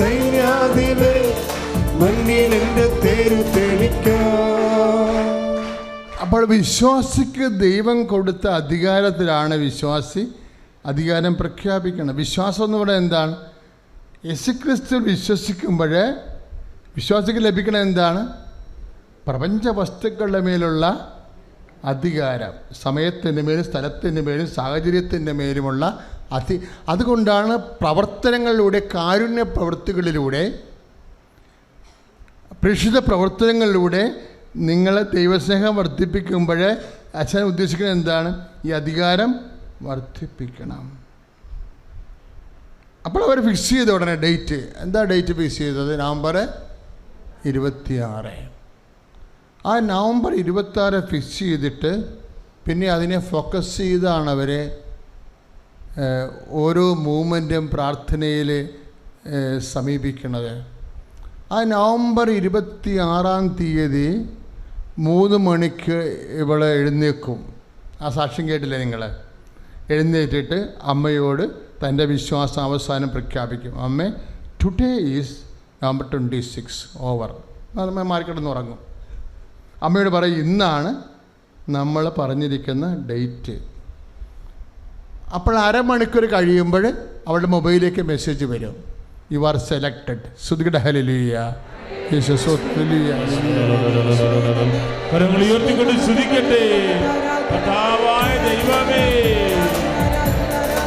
സൈന്യാധിപേ മണ്ണിൽ എന്റെ തേരു തെളിക്കാം. അപ്പോൾ വിശ്വാസിക്ക് ദൈവം കൊടുത്ത അധികാരത്തിലാണ് വിശ്വാസി അധികാരം പ്രഖ്യാപിക്കണം. വിശ്വാസം എന്ന് പറയുന്നത് എന്താണ്? യേശുക്രിസ്തു വിശ്വസിക്കുമ്പോൾ വിശ്വാസിക്ക് ലഭിക്കണ എന്താണ്? പ്രപഞ്ച വസ്തുക്കളുടെ മേലുള്ള അധികാരം. സമയത്തിന്റെ മേലും സ്ഥലത്തിന്റെ മേലും സാഹചര്യത്തിന്റെ മേലുമുള്ള അധി അതുകൊണ്ടാണ് പ്രവർത്തനങ്ങളിലൂടെ കാരുണ്യ പ്രവൃത്തികളിലൂടെ പ്രേക്ഷിത പ്രവർത്തനങ്ങളിലൂടെ നിങ്ങൾ ദൈവസ്നേഹം വർദ്ധിപ്പിക്കുമ്പോൾ അച്ഛൻ ഉദ്ദേശിക്കുന്നത് എന്താണ്? ഈ അധികാരം വർദ്ധിപ്പിക്കണം. അപ്പോൾ അവർ ഫിക്സ് ചെയ്ത ഉടനെ ഡേറ്റ് എന്താ ഡേറ്റ് ഫിക്സ് ചെയ്തത്? നവംബർ ഇരുപത്തിയാറ്. ആ നവംബർ ഇരുപത്താറ് ഫിക്സ് ചെയ്തിട്ട് പിന്നെ അതിനെ ഫോക്കസ് ചെയ്താണ് അവർ ഓരോ മൂവ്മെന്റും പ്രാർത്ഥനയിൽ സമീപിക്കുന്നത് ആ നവംബർ ഇരുപത്തി ആറാം തീയതി മൂന്ന് മണിക്ക് ഇവളെ എഴുന്നേക്കും. ആ സാക്ഷ്യം കേട്ടില്ലേ നിങ്ങൾ എഴുന്നേറ്റിട്ട് അമ്മയോട് തന്റെ വിശ്വാസം അവസാനം പ്രഖ്യാപിക്കും. അമ്മ today is November twenty six over അമ്മ മാറിക്കിടന്ന് ഉറങ്ങും. അമ്മയോട് പറയും ഇന്നാണ് നമ്മൾ പറഞ്ഞിരിക്കുന്ന ഡേറ്റ്. അപ്പോൾ അരമണിക്കൂർ കഴിയുമ്പോൾ അവളുടെ മൊബൈലിലേക്ക് മെസ്സേജ് വരും. യു ആർ സെലക്റ്റഡ് ശ്രുതികട ഹലിയ ഉയർത്തിക്കൊണ്ട് ദൈവമേ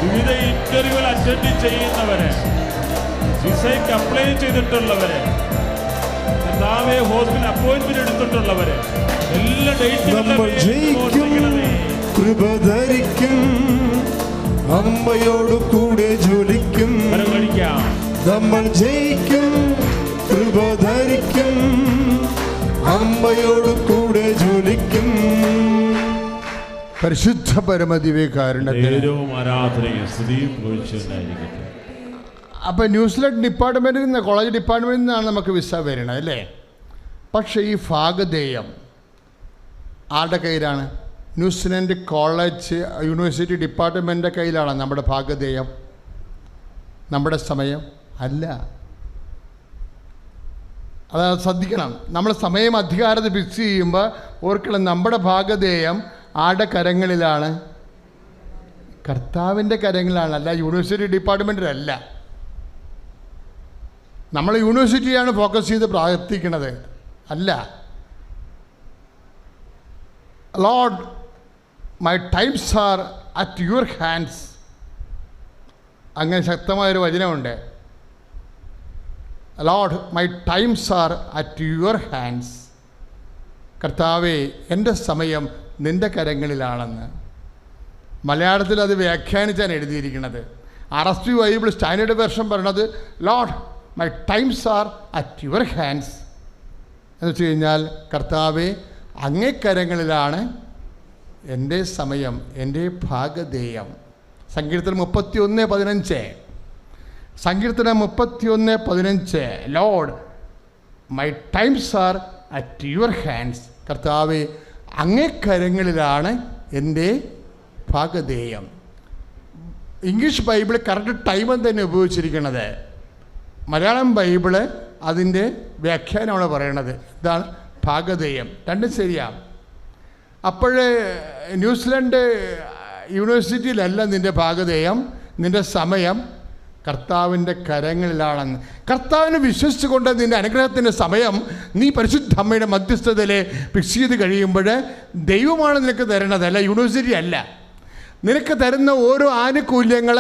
വിവിധ ഇന്റർവ്യൂകൾ അറ്റൻഡ് ചെയ്യുന്നവരെ വിസയ്ക്ക് അപ്ലൈ ചെയ്തിട്ടുള്ളവരെ കർത്താവെ ഹോസ്പിറ്റൽ അപ്പോയിന്റ്മെന്റ് എടുത്തിട്ടുള്ളവരെ എല്ലാ ഡേറ്റും കൃപ ധരിക്കും. അമ്മയോട് കൂടെ ജോലിക്കും നമ്മൾ ജയിക്കും കൃപ ധരിക്കും. അമ്മയോട് കൂടെ ജോലിക്കും പരിശുദ്ധ പരമദിവ്യകാരുണ്യത്തിന്. നേരവും അപ്പൊ അപ്പോൾ ന്യൂസിലൻഡ് ഡിപ്പാർട്ട്മെന്റിൽ നിന്ന് കോളേജ് ഡിപ്പാർട്ട്മെന്റിൽ നിന്നാണ് നമുക്ക് വിസ വരണത് അല്ലേ? പക്ഷേ ഈ ഭാഗധേയം ആരുടെ കയ്യിലാണ്? ന്യൂസിലൻഡ് കോളേജ് യൂണിവേഴ്സിറ്റി ഡിപ്പാർട്ട്മെന്റിന്റെ കയ്യിലാണ് നമ്മുടെ ഭാഗധേയം. നമ്മുടെ സമയം അല്ല. അത് ശ്രദ്ധിക്കണം. നമ്മൾ സമയം അധികാരത്തെ ഫിക്സ് ചെയ്യുമ്പോൾ ഓർക്കണം നമ്മുടെ ഭാഗധേയം ആടെ കരങ്ങളിലാണ്? കർത്താവിന്റെ കരങ്ങളിലാണ്. അല്ല യൂണിവേഴ്സിറ്റി ഡിപ്പാർട്ട്മെന്റിലല്ല നമ്മൾ യൂണിവേഴ്സിറ്റിയാണ് ഫോക്കസ് ചെയ്ത് പ്രാർത്ഥിക്കണത് അല്ല. Lord my times are at your hands അങ്ങനെ ശക്തമായൊരു വചനമുണ്ട്. Lord my times are at your hands കർത്താവേ എന്റെ സമയം നിന്റെ കരങ്ങളിലാണെന്ന്. മലയാളത്തിൽ അത് വ്യാഖ്യാനിച്ചാണ് എഴുതിയിരിക്കുന്നത്. അറസ്റ്റ് ബൈബിൾ സ്റ്റാൻഡേർഡ് വേർഷൻ പറയണത് lord my times are at your hands എന്ന് വെച്ച് കഴിഞ്ഞാൽ കർത്താവെ അങ്ങേക്കരങ്ങളിലാണ് എന്റെ സമയം എന്റെ ഭാഗധേയം. സങ്കീർത്തനം മുപ്പത്തി ഒന്ന് പതിനഞ്ച്. സങ്കീർത്തനം മുപ്പത്തി ഒന്ന് പതിനഞ്ച്. Lord my times are at your hands കർത്താവ് അങ്ങേ കരങ്ങളിലാണ് എന്റെ ഭാഗധേയം. ഇംഗ്ലീഷ് ബൈബിൾ കറക്റ്റ് ടൈമും തന്നെ ഉപയോഗിച്ചിരിക്കുന്നത്. മലയാളം ബൈബിൾ അതിന്റെ വ്യാഖ്യാനമാണ് പറയണത്. ഇതാണ് ഭാഗധേയം. രണ്ടും ശരിയാണ് അപ്പോൾ ന്യൂസിലൻഡ് യൂണിവേഴ്സിറ്റിയിലല്ല നിന്റെ ഭാഗധേയം നിന്റെ സമയം. കർത്താവിന്റെ കരങ്ങളിലാണെന്ന്. കർത്താവിനെ വിശ്വസിച്ചുകൊണ്ട് നിന്റെ അനുഗ്രഹത്തിന്റെ സമയം നീ പരിശുദ്ധ അമ്മയുടെ മധ്യസ്ഥതയിൽ ഫിക്സ് ചെയ്ത് കഴിയുമ്പോൾ ദൈവമാണ് നിനക്ക് തരണത് അല്ല യൂണിവേഴ്സിറ്റി അല്ല. നിനക്ക് തരുന്ന ഓരോ ആനുകൂല്യങ്ങൾ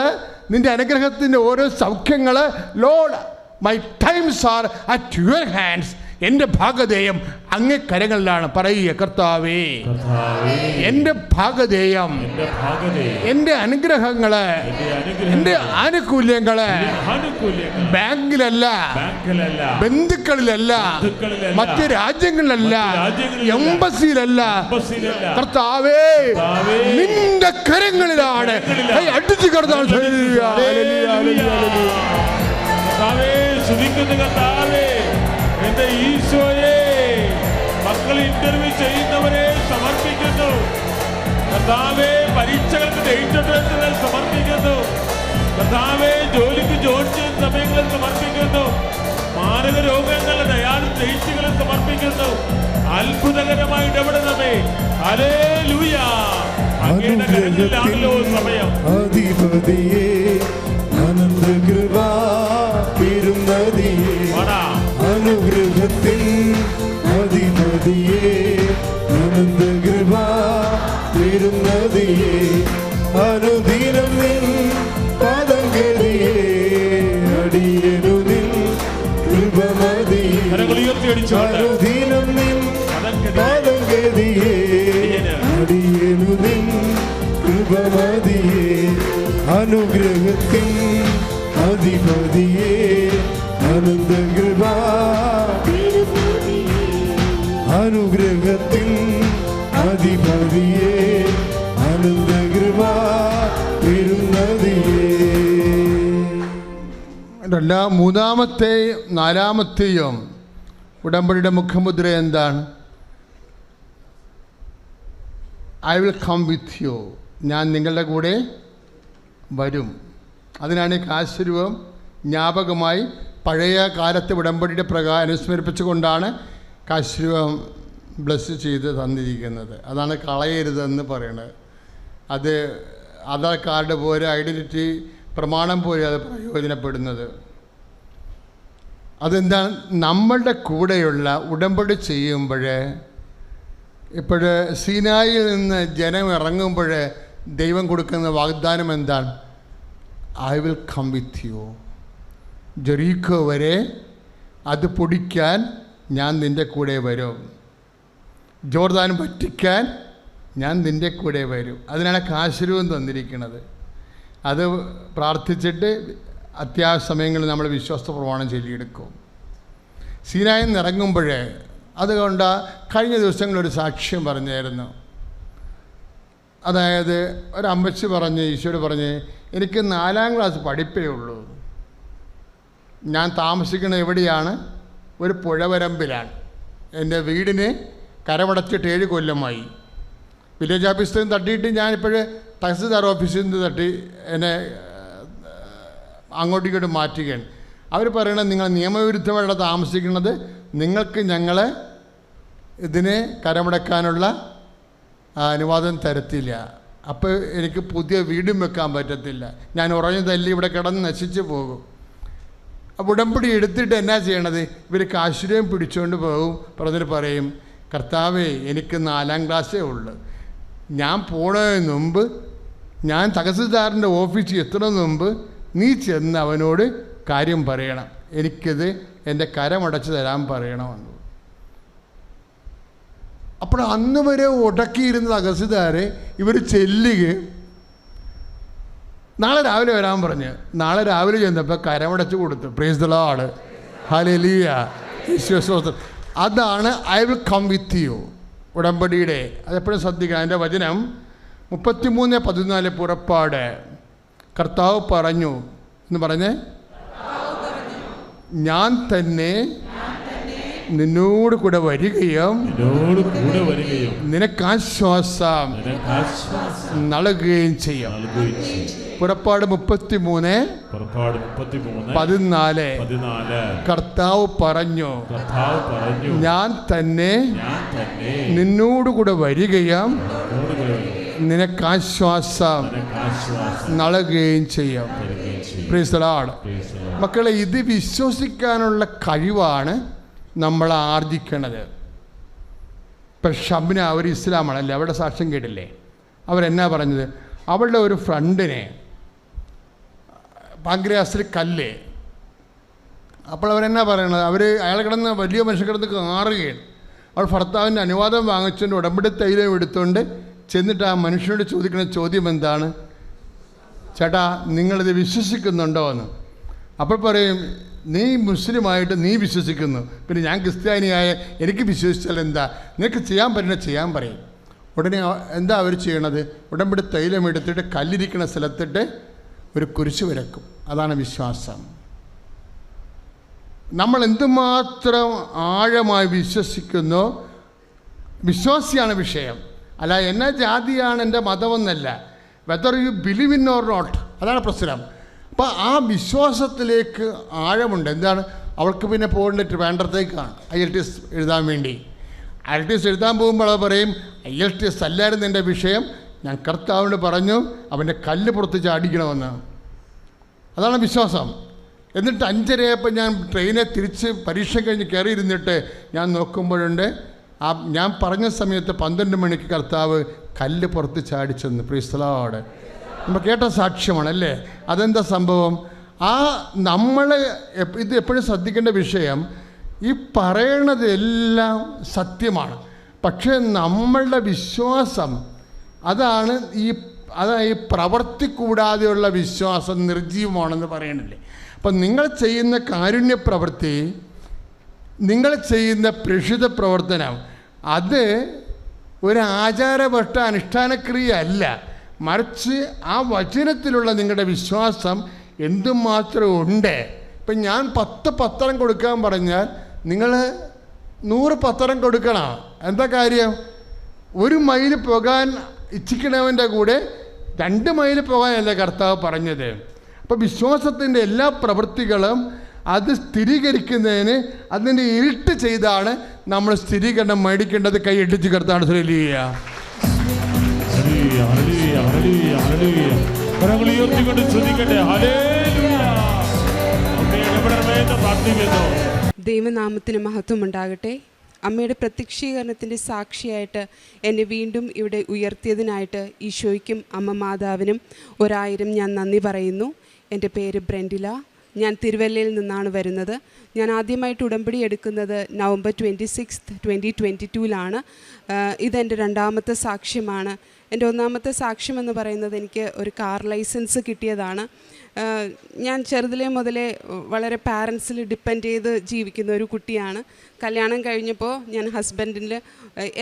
നിന്റെ അനുഗ്രഹത്തിന്റെ ഓരോ സൗഖ്യങ്ങൾ lord my times are at your hands എന്റെ ഭാഗധേയം അങ്ങേ കരങ്ങളിലാണ് പറയുക കർത്താവേ എന്റെ എന്റെ ഭാഗധേയം എന്റെ അനുഗ്രഹങ്ങൾ എന്റെ ആനുകൂല്യങ്ങൾ ബാങ്കിലല്ല ബന്ധുക്കളിലല്ല മറ്റ് രാജ്യങ്ങളിലല്ല എംബസിയിലല്ല. കർത്താവേ നിന്റെ കരങ്ങളിലാണ് അടിച്ചു കടന്നാൽ കർത്താവേ സ്തുതിക്കുന്നു കർത്താവേ. എന്റെ ഈശോയെ മക്കൾ ഇന്റർവ്യൂ ചെയ്യുന്നവരെ സമർപ്പിക്കുന്നു. കർത്താവേ പരീക്ഷകൾക്ക് ഡേറ്റ് സമർപ്പിക്കുന്നു. കർത്താവേ ജോലിക്ക് ജോലി ചെയ്യുന്ന സമയങ്ങളിൽ സമർപ്പിക്കുന്നു. മാരക രോഗങ്ങളുടെ ദയാലും ജയിച്ചുകളെ സമർപ്പിക്കുന്നു. അത്ഭുതകരമായി ഇടപെടണമേ അലേ ലൂയ അങ്ങയുടെ സമയം. അധിപതിയെ അധിപതിയെ അനന്ത നാലാമത്തെയും ഉടമ്പടിയുടെ മുഖമുദ്ര എന്താണ്? I will come with you ഞാൻ നിങ്ങളുടെ കൂടെ വരും. അതിനാണ് ഈ കാശുരൂപം ജ്ഞാപകമായി പഴയ കാലത്തെ ഉടമ്പടിയുടെ പ്രകാരം അനുസ്മരിപ്പിച്ചുകൊണ്ടാണ് കാശുരൂപം ബ്ലസ് ചെയ്ത് തന്നിരിക്കുന്നത്. അതാണ് കളയരുതെന്ന് പറയുന്നത് അത് ആധാർ കാർഡ് പോലെ ഐഡന്റിറ്റി പ്രമാണം പോലെ അത് പ്രയോജനപ്പെടുന്നത്. അതെന്താണ്? നമ്മളുടെ കൂടെയുള്ള ഉടമ്പടി ചെയ്യുമ്പോൾ ഇപ്പോൾ സീനായിൽ നിന്ന് ജനം ഇറങ്ങുമ്പോൾ ദൈവം കൊടുക്കുന്ന വാഗ്ദാനം എന്താണ്? I will come with you Jericho വരെ അത് പൊടിക്കാൻ ഞാൻ നിന്റെ കൂടെ വരും. ജോർദാൻ പറ്റിക്കാൻ ഞാൻ നിന്റെ കൂടെ വരും. അതിനാണ് കാശുരൂപം തന്നിരിക്കുന്നത്. അത് പ്രാർത്ഥിച്ചിട്ട് അത്യാവശ്യ സമയങ്ങളിൽ നമ്മൾ വിശ്വാസ പ്രമാണം ചൊല്ലിയെടുക്കും. സീനായിൽ നിന്ന് ഇറങ്ങുമ്പോൾ അതുകൊണ്ട് കഴിഞ്ഞ ദിവസങ്ങളൊരു സാക്ഷ്യം പറഞ്ഞായിരുന്നു. അതായത് ഒരു അമ്മച്ചി പറഞ്ഞ് ഈശോട് പറഞ്ഞ് എനിക്ക് നാലാം ക്ലാസ് പഠിപ്പേ ഉള്ളൂ. ഞാൻ താമസിക്കുന്നത് എവിടെയാണ്? ഒരു പുഴവരമ്പിലാണ്. എന്റെ വീടിന് കരമടച്ചിട്ട് ഏഴ് കൊല്ലമായി. വില്ലേജ് ഓഫീസിൽ നിന്ന് തട്ടിയിട്ട് ഞാനിപ്പോൾ തഹസിൽദാർ ഓഫീസിൽ നിന്ന് തട്ടി എന്നെ അങ്ങോട്ടും ഇങ്ങോട്ടും മാറ്റുകയാണ്. അവർ പറയണത് നിങ്ങൾ നിയമവിരുദ്ധമായിട്ട് താമസിക്കുന്നത്. നിങ്ങൾക്ക് ഞങ്ങളെ ഇതിനെ കരമടക്കാനുള്ള അനുവാദം തരത്തില്ല. അപ്പോൾ എനിക്ക് പുതിയ വീടും വെക്കാൻ പറ്റത്തില്ല. ഞാൻ ഉറഞ്ഞു തല്ലി ഇവിടെ കിടന്ന് നശിച്ചു പോകും. ഉടമ്പടി എടുത്തിട്ട് എന്നാ ചെയ്യണത്? ഇവർ കാശുരയും പിടിച്ചുകൊണ്ട് പോകും. പറഞ്ഞിട്ട് പറയും കർത്താവേ എനിക്ക് നാലാം ക്ലാസ്സേ ഉള്ളു. ഞാൻ പോണതിന് മുമ്പ് ഞാൻ തഹസിൽദാറിന്റെ ഓഫീസിൽ എത്തുന്നതിന് മുമ്പ് നീ ചെന്ന് അവനോട് കാര്യം പറയണം. എനിക്കിത് എന്റെ കരമടച്ച് തരാൻ പറയണമെന്ന്. അപ്പോൾ അന്ന് വരെ ഉടക്കിയിരുന്ന തഹസിൽദാരെ ഇവർ ചെല്ലുകയും നാളെ രാവിലെ വരാൻ പറഞ്ഞ് നാളെ രാവിലെ ചെന്നപ്പോൾ കരമടച്ച് കൊടുത്തു. പ്രേസ് ദ ലോഡ് ഹലലിയ വിശ്വാസം അതാണ് I will come with you ഉടമ്പടിയുടെ അതെപ്പോഴും ശ്രദ്ധിക്കുക അതിന്റെ വചനം മുപ്പത്തിമൂന്ന് പതിനാല് പുറപ്പാട്. കർത്താവ് പറഞ്ഞു. എന്ന് പറഞ്ഞേ? ഞാൻ തന്നെ നിന്നോട് കൂടെ വരികയും നിന്നോട് കൂടെ വരികയും നിനക്ക് ആശ്വാസം നിനക്ക് ആശ്വാസം നൽകുകയും ചെയ്യും. പുറപ്പാട് മുപ്പത്തി മൂന്ന് മുപ്പത്തിമൂന്ന് പതിനാല്. പതിനാല്. കർത്താവ് പറഞ്ഞു കർത്താവ് പറഞ്ഞു ഞാൻ തന്നെ നിന്നോട് കൂടെ വരികയും നിനക്ക് ആശ്വാസം നിനക്ക് ആശ്വാസം നൽകുകയും ചെയ്യും. മക്കളെ ഇത് വിശ്വസിക്കാനുള്ള കഴിവാണ് നമ്മൾ ആർജിക്കണത്. ഇപ്പം ഷബ്ന അവർ ഇസ്ലാമാണല്ലേ? അവരുടെ സാക്ഷ്യം കേട്ടില്ലേ? അവരെന്നാ പറഞ്ഞത്? അവളുടെ ഒരു ഫ്രണ്ടിനെ പാഗ്രാസിൽ കല്ല്. അപ്പോൾ അവരെന്നാ പറയണത്? അവർ അയാൾ കിടന്ന് വലിയ മനുഷ്യൻ കിടന്ന് കാറുകയാണ്. അവൾ ഭർത്താവിന്റെ അനുവാദം വാങ്ങിച്ചുകൊണ്ട് ഉടമ്പടി തൈലം എടുത്തുകൊണ്ട് ചെന്നിട്ട് ആ മനുഷ്യനോട് ചോദിക്കുന്ന ചോദ്യം എന്താണ്? ചേട്ടാ നിങ്ങളിത് വിശ്വസിക്കുന്നുണ്ടോ എന്ന് അപ്പോൾ പറയും നീ മുസ്ലിമായിട്ട് നീ വിശ്വസിക്കുന്നു. പിന്നെ ഞാൻ ക്രിസ്ത്യാനിയായ എനിക്ക് വിശ്വസിച്ചാൽ എന്താ? നിനക്ക് ചെയ്യാൻ പറ്റുന്ന ചെയ്യാൻ പറയും. ഉടനെ എന്താ അവർ ചെയ്യണത്? ഉടമ്പടി തൈലം എടുത്തിട്ട് കല്ലിരിക്കുന്ന സ്ഥലത്തിട്ട് ഒരു കുരിശ് വരക്കും. അതാണ് വിശ്വാസം. നമ്മൾ എന്തുമാത്രം ആഴമായി വിശ്വസിക്കുന്നു? വിശ്വാസിയാണ് വിഷയം. അല്ല എന്നാ ജാതിയാണ് എന്റെ മതമെന്നല്ല. Whether you believe in or not അതാണ് പ്രശ്നം. അപ്പം ആ വിശ്വാസത്തിലേക്ക് ആഴമുണ്ട്. എന്താണ്? അവൾക്ക് പിന്നെ പോകേണ്ട വേണ്ടത്തേക്കാണ്. ഐ എൽ ടി എസ് എഴുതാൻ വേണ്ടി. ഐ എൽ ടി എസ് എഴുതാൻ പോകുമ്പോൾ അവൾ പറയും ഐ എൽ ടി എസ് അല്ലായിരുന്നു എന്റെ വിഷയം. ഞാൻ കർത്താവിനോട് പറഞ്ഞു അവന്റെ കല്ല് പുറത്ത് ചാടിക്കണമെന്ന്. അതാണ് വിശ്വാസം. എന്നിട്ട് അഞ്ചരയപ്പോൾ ഞാൻ ട്രെയിനെ തിരിച്ച് പരീക്ഷ കഴിഞ്ഞ് കയറി ഇരുന്നിട്ട് ഞാൻ നോക്കുമ്പോഴുണ്ട് ആ ഞാൻ പറഞ്ഞ സമയത്ത് പന്ത്രണ്ട് മണിക്ക് കർത്താവ് കല്ല് പുറത്ത് ചാടിച്ചെന്ന്. പ്രീസ്തലോടെ നമ്മൾ കേട്ട സാക്ഷ്യമാണ് അല്ലേ? അതെന്താ സംഭവം? ആ നമ്മൾ ഇത് എപ്പോഴും ശ്രദ്ധിക്കേണ്ട വിഷയം ഈ പറയണതെല്ലാം സത്യമാണ്. പക്ഷേ നമ്മളുടെ വിശ്വാസം അതാണ് ഈ അതാണ് ഈ പ്രവർത്തി കൂടാതെയുള്ള വിശ്വാസം നിർജീവമാണെന്ന് പറയണില്ലേ? അപ്പം നിങ്ങൾ ചെയ്യുന്ന കാരുണ്യ പ്രവൃത്തി നിങ്ങൾ ചെയ്യുന്ന പ്രഷിത പ്രവർത്തനം അത് ഒരു ആചാരവട്ട അനുഷ്ഠാനക്രിയ അല്ല. മറിച്ച് ആ വചനത്തിലുള്ള നിങ്ങളുടെ വിശ്വാസം എന്തുമാത്രം ഉണ്ട് ഇപ്പം ഞാൻ പത്ത് പത്രം കൊടുക്കാൻ പറഞ്ഞാൽ നിങ്ങൾ നൂറ് പത്രം കൊടുക്കണം. എന്താ കാര്യം? ഒരു മൈൽ പോകാൻ ഇച്ഛിക്കണവന്റെ കൂടെ രണ്ട് മൈൽ പോകാനല്ല കർത്താവ് പറഞ്ഞത്. അപ്പോൾ വിശ്വാസത്തിന്റെ എല്ലാ പ്രവൃത്തികളും അത് സ്ഥിരീകരിക്കുന്നതിന് അതിന്റെ ഇരുട്ട് ചെയ്താണ് നമ്മൾ സ്ഥിരീകരണം മേടിക്കേണ്ടത്. കൈ കർത്താവ് ശ്രലിയ ദൈവനാമത്തിന് മഹത്വം ഉണ്ടാകട്ടെ. അമ്മയുടെ പ്രത്യക്ഷീകരണത്തിന്റെ സാക്ഷിയായിട്ട് എന്നെ വീണ്ടും ഇവിടെ ഉയർത്തിയതിനായിട്ട് ഈശോയ്ക്കും അമ്മ മാതാവിനും ഒരായിരം ഞാൻ നന്ദി പറയുന്നു. എന്റെ പേര് ബ്രെൻഡില. ഞാൻ തിരുവല്ലയിൽ നിന്നാണ് വരുന്നത്. ഞാൻ ആദ്യമായിട്ട് ഉടമ്പടി എടുക്കുന്നത് November twenty six twenty twenty ടൂവിലാണ്. ഇതെന്റെ രണ്ടാമത്തെ സാക്ഷ്യമാണ്. എന്റെ ഒന്നാമത്തെ സാക്ഷ്യം എന്ന് പറയുന്നത് എനിക്ക് ഒരു കാർ ലൈസൻസ് കിട്ടിയതാണ്. ഞാൻ ചെറുതിലേ മുതലേ വളരെ പാരൻസിൽ ഡിപ്പെൻഡ് ചെയ്ത് ജീവിക്കുന്ന ഒരു കുട്ടിയാണ്. കല്യാണം കഴിഞ്ഞപ്പോൾ ഞാൻ ഹസ്ബൻഡിന്റെ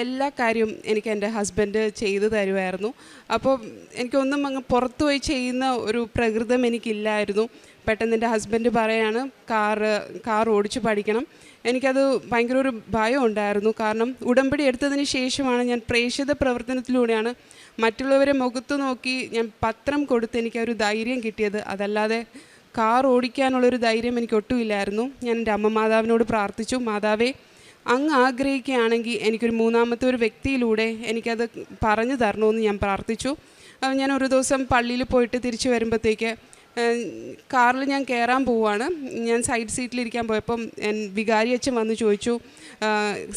എല്ലാ കാര്യവും എനിക്ക് എന്റെ ഹസ്ബൻഡ് ചെയ്തു തരുമായിരുന്നു. അപ്പോൾ എനിക്കൊന്നും അങ്ങ് പുറത്തു പോയി ചെയ്യുന്ന ഒരു പ്രകൃതം എനിക്കില്ലായിരുന്നു. പെട്ടെന്ന് എന്റെ ഹസ്ബൻഡ് പറയാണ് കാറ് കാർ ഓടിച്ച് പഠിക്കണം. എനിക്കത് ഭയങ്കര ഒരു ഭയം ഉണ്ടായിരുന്നു കാരണം ഉടമ്പടി എടുത്തതിന് ശേഷമാണ് ഞാൻ പ്രേക്ഷിത പ്രവർത്തനത്തിലൂടെയാണ് മറ്റുള്ളവരെ മുഖത്ത് നോക്കി ഞാൻ പത്രം കൊടുത്ത് എനിക്ക് ഒരു ധൈര്യം കിട്ടിയത്. അതല്ലാതെ കാർ ഓടിക്കാനുള്ളൊരു ധൈര്യം എനിക്ക് ഒട്ടുമില്ലായിരുന്നു ഞാൻ എന്റെ അമ്മ മാതാവിനോട് പ്രാർത്ഥിച്ചു. മാതാവേ അങ്ങ് ആഗ്രഹിക്കുകയാണെങ്കിൽ എനിക്കൊരു മൂന്നാമത്തെ ഒരു വ്യക്തിയിലൂടെ എനിക്കത് പറഞ്ഞു തരണമെന്ന് ഞാൻ പ്രാർത്ഥിച്ചു. ഞാൻ ഒരു ദിവസം പള്ളിയിൽ പോയിട്ട് തിരിച്ചു വരുമ്പോഴത്തേക്ക് കാറിൽ ഞാൻ കയറാൻ പോവുകയാണ് ഞാൻ സൈഡ് സീറ്റിലിരിക്കാൻ പോയപ്പം വികാരി അച്ഛൻ വന്ന് ചോദിച്ചു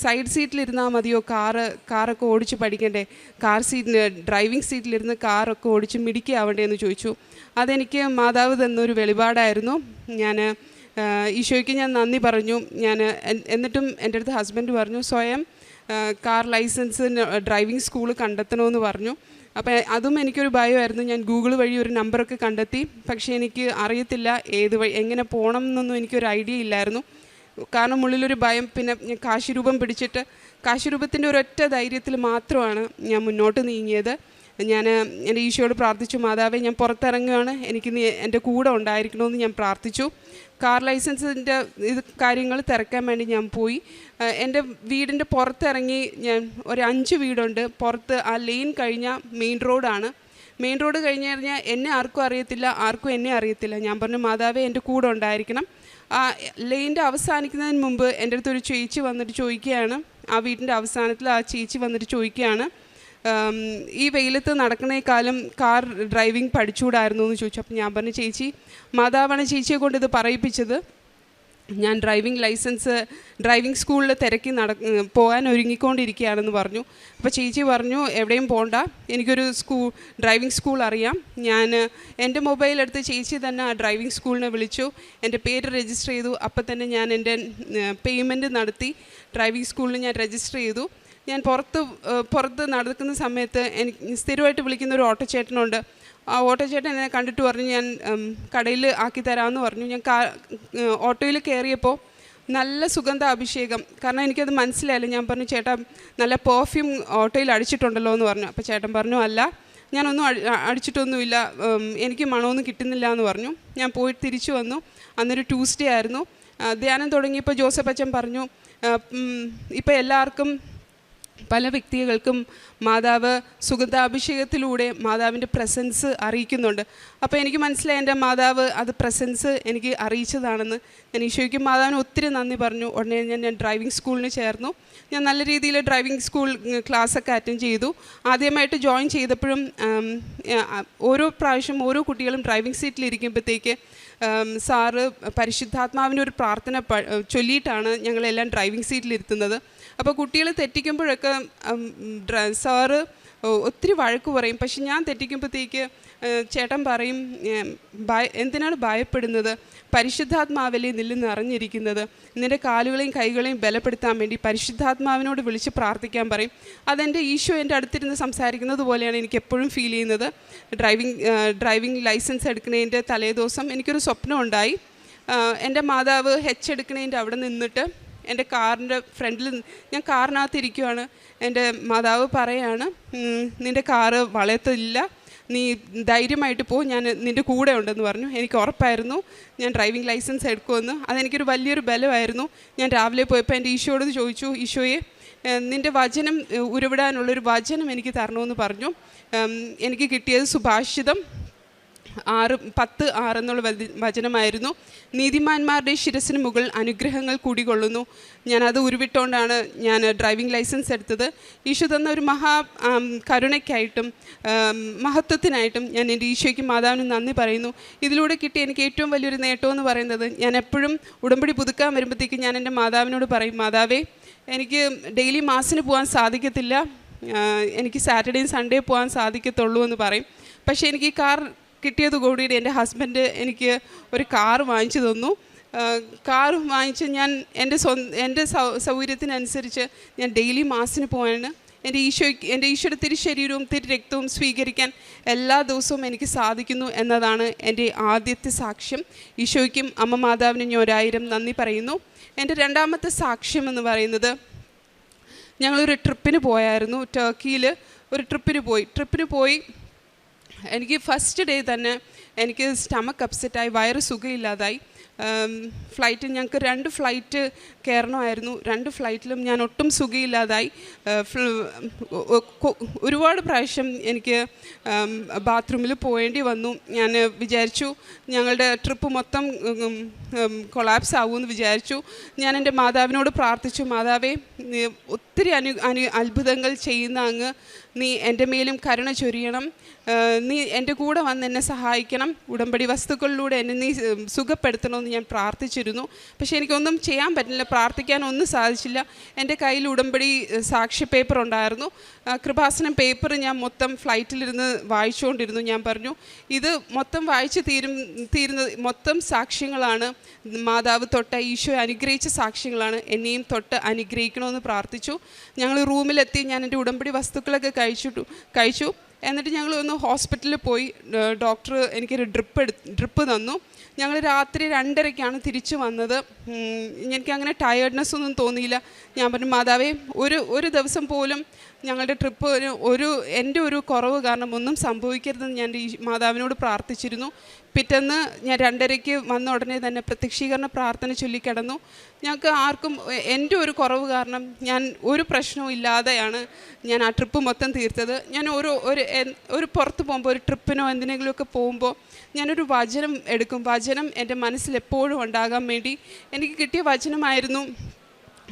സൈഡ് സീറ്റിലിരുന്നാൽ മതിയോ? കാറ് കാറൊക്കെ ഓടിച്ച് പഠിക്കണ്ടേ? കാർ സീറ്റിന് ഡ്രൈവിംഗ് സീറ്റിലിരുന്ന് കാറൊക്കെ ഓടിച്ച് മിടിക്കാവണ്ടേ എന്ന് ചോദിച്ചു. അതെനിക്ക് മാതാവ് തന്നൊരു വെളിപാടായിരുന്നു. ഞാൻ ഈശോയ്ക്ക് ഞാൻ നന്ദി പറഞ്ഞു. ഞാൻ എന്നിട്ടും എന്റെ അടുത്ത് ഹസ്ബൻഡ് പറഞ്ഞു സ്വയം കാർ ലൈസൻസ് ഡ്രൈവിംഗ് സ്കൂൾ കണ്ടെത്തണമെന്ന് പറഞ്ഞു. അപ്പോൾ അതും എനിക്കൊരു ഭയമായിരുന്നു. ഞാൻ ഗൂഗിൾ വഴി ഒരു നമ്പറൊക്കെ കണ്ടെത്തി. പക്ഷേ എനിക്ക് അറിയത്തില്ല ഏത് വഴി എങ്ങനെ പോകണം എന്നൊന്നും എനിക്കൊരു ഐഡിയ ഇല്ലായിരുന്നു. കാരണം ഉള്ളിലൊരു ഭയം പിന്നെ ഞാൻ കാശിരൂപം പിടിച്ചിട്ട് കാശിരൂപത്തിന്റെ ഒരൊറ്റ ധൈര്യത്തിൽ മാത്രമാണ് ഞാൻ മുന്നോട്ട് നീങ്ങിയത്. ഞാൻ എന്റെ ഈശോയോട് പ്രാർത്ഥിച്ചു മാതാവേ ഞാൻ പുറത്തിറങ്ങുകയാണ്. എനിക്ക് നീ എന്റെ കൂടെ ഉണ്ടായിരിക്കണമെന്ന് ഞാൻ പ്രാർത്ഥിച്ചു. കാർ ലൈസൻസിന്റെ ഇത് കാര്യങ്ങൾ തിരക്കാൻ വേണ്ടി ഞാൻ പോയി. എന്റെ വീടിന്റെ പുറത്തിറങ്ങി ഞാൻ ഒരു അഞ്ച് വീടുണ്ട്. പുറത്ത് ആ ലെയിൻ കഴിഞ്ഞാൽ മെയിൻ റോഡാണ് മെയിൻ റോഡ് കഴിഞ്ഞ് കഴിഞ്ഞാൽ എന്നെ ആർക്കും അറിയത്തില്ല ആർക്കും എന്നെ അറിയത്തില്ല. ഞാൻ പറഞ്ഞു മാതാവേ എന്റെ കൂടെ ഉണ്ടായിരിക്കണം. ആ ലെയിന്റെ അവസാനിക്കുന്നതിന് മുമ്പ് എന്റെ അടുത്തൊരു ചേച്ചി വന്നിട്ട് ചോദിക്കുകയാണ്. ആ വീടിന്റെ അവസാനത്തിൽ ആ ചേച്ചി വന്നിട്ട് ചോദിക്കുകയാണ് ഈ വെയിലത്ത് നടക്കണേക്കാളും കാർ ഡ്രൈവിംഗ് പഠിച്ചുകൂടായിരുന്നു എന്ന് ചോദിച്ചു. അപ്പം ഞാൻ പറഞ്ഞു ചേച്ചി മാതാവാണ് ചേച്ചിയെ കൊണ്ട് ഇത് പറയിപ്പിച്ചത്. ഞാൻ ഡ്രൈവിംഗ് ലൈസൻസ് ഡ്രൈവിംഗ് സ്കൂളിൽ തിരക്കി നട പോകാൻ ഒരുങ്ങിക്കൊണ്ടിരിക്കുകയാണെന്ന് പറഞ്ഞു. അപ്പോൾ ചേച്ചി പറഞ്ഞു എവിടെയും പോകണ്ട എനിക്കൊരു സ്കൂൾ ഡ്രൈവിംഗ് സ്കൂൾ അറിയാം. ഞാൻ എന്റെ മൊബൈൽ എടുത്ത് ചേച്ചി തന്നെ ആ ഡ്രൈവിംഗ് സ്കൂളിനെ വിളിച്ചു. എന്റെ പേര് രജിസ്റ്റർ ചെയ്തു. അപ്പോൾ തന്നെ ഞാൻ എന്റെ പേയ്മെന്റ് നടത്തി. ഡ്രൈവിംഗ് സ്കൂളിൽ ഞാൻ രജിസ്റ്റർ ചെയ്തു. ഞാൻ പുറത്ത് പുറത്ത് നടക്കുന്ന സമയത്ത് എനിക്ക് സ്ഥിരമായിട്ട് വിളിക്കുന്ന ഒരു ഓട്ടോ ചേട്ടനുണ്ട് ആ ഓട്ടോ ചേട്ടൻ എന്നെ കണ്ടിട്ട് പറഞ്ഞു ഞാൻ കടയിൽ ആക്കി തരാമെന്ന് പറഞ്ഞു. ഞാൻ കാ ഓട്ടോയിൽ കയറിയപ്പോൾ നല്ല സുഗന്ധ അഭിഷേകം കാരണം എനിക്കത് മനസ്സിലായില്ല. ഞാൻ പറഞ്ഞു ചേട്ടാ നല്ല പെർഫ്യൂം ഓട്ടോയിൽ അടിച്ചിട്ടുണ്ടല്ലോ എന്ന് പറഞ്ഞു. അപ്പോൾ ചേട്ടൻ പറഞ്ഞു അല്ല ഞാനൊന്നും അടി- അടിച്ചിട്ടൊന്നുമില്ല. എനിക്ക് മണമൊന്നും കിട്ടുന്നില്ല എന്ന് പറഞ്ഞു. ഞാൻ പോയി തിരിച്ചു വന്നു. അന്നൊരു ട്യൂസ്ഡേ ആയിരുന്നു. ധ്യാനം തുടങ്ങിയപ്പോൾ ജോസഫ് അച്ഛൻ പറഞ്ഞു ഇപ്പോൾ എല്ലാവർക്കും പല വ്യക്തികൾക്കും മാതാവ് സുഗന്ധാഭിഷേകത്തിലൂടെ മാതാവിന്റെ പ്രസൻസ് അറിയിക്കുന്നുണ്ട്. അപ്പോൾ എനിക്ക് മനസ്സിലായി എന്റെ മാതാവ് അത് പ്രസൻസ് എനിക്ക് അറിയിച്ചതാണെന്ന്. ഞാൻ ഈശോയ്ക്കും മാതാവിന് ഒത്തിരി നന്ദി പറഞ്ഞു. ഉടനെ ഞാൻ ഞാൻ ഡ്രൈവിംഗ് സ്കൂളിന് ചേർന്നു. ഞാൻ നല്ല രീതിയിൽ ഡ്രൈവിംഗ് സ്കൂൾ ക്ലാസ്സൊക്കെ അറ്റൻഡ് ചെയ്തു. ആദ്യമായിട്ട് ജോയിൻ ചെയ്തപ്പോഴും ഓരോ പ്രാവശ്യം ഓരോ കുട്ടികളും ഡ്രൈവിംഗ് സീറ്റിലിരിക്കുമ്പോഴത്തേക്ക് ഇരിക്കുമ്പോഴത്തേക്ക് സാറ് പരിശുദ്ധാത്മാവിന്റെ ഒരു പ്രാർത്ഥന ചൊല്ലിയിട്ടാണ് ഞങ്ങളെല്ലാം ഡ്രൈവിംഗ് സീറ്റിലിരുത്തുന്നത് അപ്പോൾ കുട്ടികൾ തെറ്റിക്കുമ്പോഴൊക്കെ സാറ് ഒത്തിരി വഴക്ക് പറയും. പക്ഷെ ഞാൻ തെറ്റിക്കുമ്പോഴത്തേക്ക് ചേട്ടൻ പറയും ഭയ എന്തിനാണ് ഭയപ്പെടുന്നത്? പരിശുദ്ധാത്മാവിലെ നില്ല് നിറഞ്ഞിരിക്കുന്നത് നിന്റെ കാലുകളെയും കൈകളെയും ബലപ്പെടുത്താൻ വേണ്ടി പരിശുദ്ധാത്മാവിനോട് വിളിച്ച് പ്രാർത്ഥിക്കാൻ പറയും. അതെന്റെ ഈശോ എന്റെ അടുത്തിരുന്ന് സംസാരിക്കുന്നത് പോലെയാണ് എനിക്ക് എപ്പോഴും ഫീൽ ചെയ്യുന്നത്. ഡ്രൈവിംഗ് ഡ്രൈവിംഗ് ലൈസൻസ് എടുക്കുന്നതിന്റെ തലേദിവസം എനിക്കൊരു സ്വപ്നം ഉണ്ടായി. എന്റെ മാതാവ് ഹെച്ച് എടുക്കുന്നതിന്റെ അവിടെ നിന്നിട്ട് എന്റെ കാറിന്റെ ഫ്രണ്ടിൽ ഞാൻ കാറിനകത്ത് ഇരിക്കുവാണ്. എന്റെ മാതാവ് പറയാണ് "ഉം, നിന്റെ കാറ് വളയത്തില്ല നീ ധൈര്യമായിട്ട് പോ. ഞാൻ നിന്റെ കൂടെ ഉണ്ടെന്ന് പറഞ്ഞു. എനിക്ക് ഉറപ്പായിരുന്നു. ഞാൻ ഡ്രൈവിംഗ് ലൈസൻസ് എടുക്കുമെന്ന്. അതെനിക്കൊരു വലിയൊരു ബലമായിരുന്നു. ഞാൻ രാവിലെ പോയപ്പോൾ എന്റെ ഈശോയോട് ചോദിച്ചു ഈശോയെ നിന്റെ വചനം ഉരുവിടാനുള്ളൊരു വചനം എനിക്ക് തരണമെന്ന് പറഞ്ഞു. എനിക്ക് കിട്ടിയത് സുഭാഷിതം. ആറ് പത്ത് ആറ് എന്നുള്ള വചനമായിരുന്നു. നീതിമാന്മാരുടെ ശിരസിന് മുകൾ അനുഗ്രഹങ്ങൾ കൂടികൊള്ളുന്നു. ഞാനത് ഉരുവിട്ടുകൊണ്ടാണ് ഞാൻ ഡ്രൈവിംഗ് ലൈസൻസ് എടുത്തത്. ഈശോ തന്ന ഒരു മഹാ കരുണയ്ക്കായിട്ടും മഹത്വത്തിനായിട്ടും ഞാൻ എന്റെ ഈശോയ്ക്ക് മാതാവിനും നന്ദി പറയുന്നു. ഇതിലൂടെ കിട്ടിയ എനിക്ക് ഏറ്റവും വലിയൊരു നേട്ടമെന്ന് പറയുന്നത് ഞാൻ എപ്പോഴും ഉടമ്പടി പുതുക്കാൻ വരുമ്പോഴത്തേക്കും ഞാൻ എന്റെ മാതാവിനോട് പറയും മാതാവേ എനിക്ക് ഡെയിലി മാസിന് പോകാൻ സാധിക്കത്തില്ല. എനിക്ക് സാറ്റർഡേയും സൺഡേ പോകാൻ സാധിക്കത്തുള്ളൂ എന്ന് പറയും. പക്ഷേ എനിക്ക് ഈ കാർ കിട്ടിയത് കൂടി എന്റെ ഹസ്ബൻഡ് എനിക്ക് ഒരു കാർ വാങ്ങിച്ചു തന്നു. കാർ വാങ്ങിച്ച് ഞാൻ എന്റെ സ്വ എന്റെ സൗ സൗകര്യത്തിനനുസരിച്ച് ഞാൻ ഡെയിലി മാസിന് പോവാണ് എന്റെ ഈശോയ്ക്ക് എന്റെ ഈശോയുടെ തിരുശരീരവും തിരു രക്തവും സ്വീകരിക്കാൻ എല്ലാ ദിവസവും എനിക്ക് സാധിക്കുന്നു എന്നതാണ് എന്റെ ആദ്യത്തെ സാക്ഷ്യം. ഈശോയ്ക്കും അമ്മ മാതാവിനും ഞാൻ ഒരായിരം നന്ദി പറയുന്നു. എന്റെ രണ്ടാമത്തെ സാക്ഷ്യം എന്ന് പറയുന്നത് ഞങ്ങളൊരു ട്രിപ്പിന് പോയായിരുന്നു. ടർക്കിയിൽ ഒരു ട്രിപ്പിന് പോയി. ട്രിപ്പിന് പോയി എനിക്ക് ഫസ്റ്റ് ഡേ തന്നെ എനിക്ക് സ്റ്റമക്ക് അപ്സെറ്റായി വയറ് സുഖമില്ലാതായി. ഫ്ലൈറ്റ് ഞങ്ങൾക്ക് രണ്ട് ഫ്ലൈറ്റ് കയറണമായിരുന്നു രണ്ട് ഫ്ലൈറ്റിലും ഞാൻ ഒട്ടും സുഖമില്ലാതായി. ഒരുപാട് പ്രാവശ്യം എനിക്ക് ബാത്റൂമിൽ പോകേണ്ടി വന്നു. ഞാൻ വിചാരിച്ചു ഞങ്ങളുടെ ട്രിപ്പ് മൊത്തം കൊളാപ്സ് ആവുമെന്ന് വിചാരിച്ചു. ഞാൻ എന്റെ മാതാവിനോട് പ്രാർത്ഥിച്ചു മാതാവേ ഒത്തിരി അനു അനു അത്ഭുതങ്ങൾ ചെയ്യുന്ന അങ്ങ് നീ എന്റെ മേലും കരുണ ചൊരിയണം. നീ എന്റെ കൂടെ വന്ന് എന്നെ സഹായിക്കണം. ഉടമ്പടി വസ്തുക്കളിലൂടെ എന്നെ നീ സുഖപ്പെടുത്തണമെന്ന് ഞാൻ പ്രാർത്ഥിച്ചിരുന്നു. പക്ഷേ എനിക്കൊന്നും ചെയ്യാൻ പറ്റില്ല പ്രാർത്ഥിക്കാൻ ഒന്നും സാധിച്ചില്ല. എന്റെ കയ്യിൽ ഉടമ്പടി സാക്ഷ്യ പേപ്പർ ഉണ്ടായിരുന്നു. കൃപാസനം പേപ്പർ ഞാൻ മൊത്തം ഫ്ലൈറ്റിലിരുന്ന് വായിച്ചുകൊണ്ടിരുന്നു. ഞാൻ പറഞ്ഞു ഇത് മൊത്തം വായിച്ച് തീരും തീരുന്നത് മൊത്തം സാക്ഷ്യങ്ങളാണ്. മാതാവ് തൊട്ട ഈശോ അനുഗ്രഹിച്ച സാക്ഷ്യങ്ങളാണ്. എന്നെയും തൊട്ട് അനുഗ്രഹിക്കണമെന്ന് പ്രാർത്ഥിച്ചു. ഞങ്ങൾ റൂമിലെത്തി ഞാൻ എന്റെ ഉടമ്പടി വസ്തുക്കളൊക്കെ കഴിച്ചിട്ടു കഴിച്ചു. എന്നിട്ട് ഞങ്ങൾ ഒന്ന് ഹോസ്പിറ്റലിൽ പോയി ഡോക്ടർ എനിക്കൊരു ഡ്രിപ്പ് എടു ഡ്രിപ്പ് തന്നു. ഞങ്ങൾ രാത്രി രണ്ടരയ്ക്കാണ് തിരിച്ചു വന്നത്. എനിക്ക് അങ്ങനെ ടയേർഡ്നെസ് ഒന്നും തോന്നിയില്ല. ഞാൻ പറഞ്ഞു മാതാവേ ഒരു ഒരു ദിവസം പോലും ഞങ്ങളുടെ ട്രിപ്പ് ഒരു ഒരു എന്റെ ഒരു കുറവ് കാരണം ഒന്നും സംഭവിക്കരുതെന്ന് ഞാൻ ഈ മാതാവിനോട് പ്രാർത്ഥിച്ചിരുന്നു. പിറ്റേന്ന് ഞാൻ രണ്ടരയ്ക്ക് വന്ന ഉടനെ തന്നെ പ്രത്യക്ഷീകരണ പ്രാർത്ഥന ചൊല്ലിക്കിടന്നു ഞങ്ങൾക്ക് ആർക്കും എന്റെ ഒരു കുറവ് കാരണം ഞാൻ ഒരു പ്രശ്നവും ഇല്ലാതെയാണ് ഞാൻ ആ ട്രിപ്പ് മൊത്തം തീർത്തത്. ഞാൻ ഒരു ഒരു ഒരു പുറത്ത് പോകുമ്പോൾ ഒരു ട്രിപ്പിനോ എന്തിനെങ്കിലുമൊക്കെ പോകുമ്പോൾ ഞാനൊരു വചനം എടുക്കും. വചനം എന്റെ മനസ്സിൽ എപ്പോഴും ഉണ്ടാകാൻ വേണ്ടി എനിക്ക് കിട്ടിയ വചനമായിരുന്നു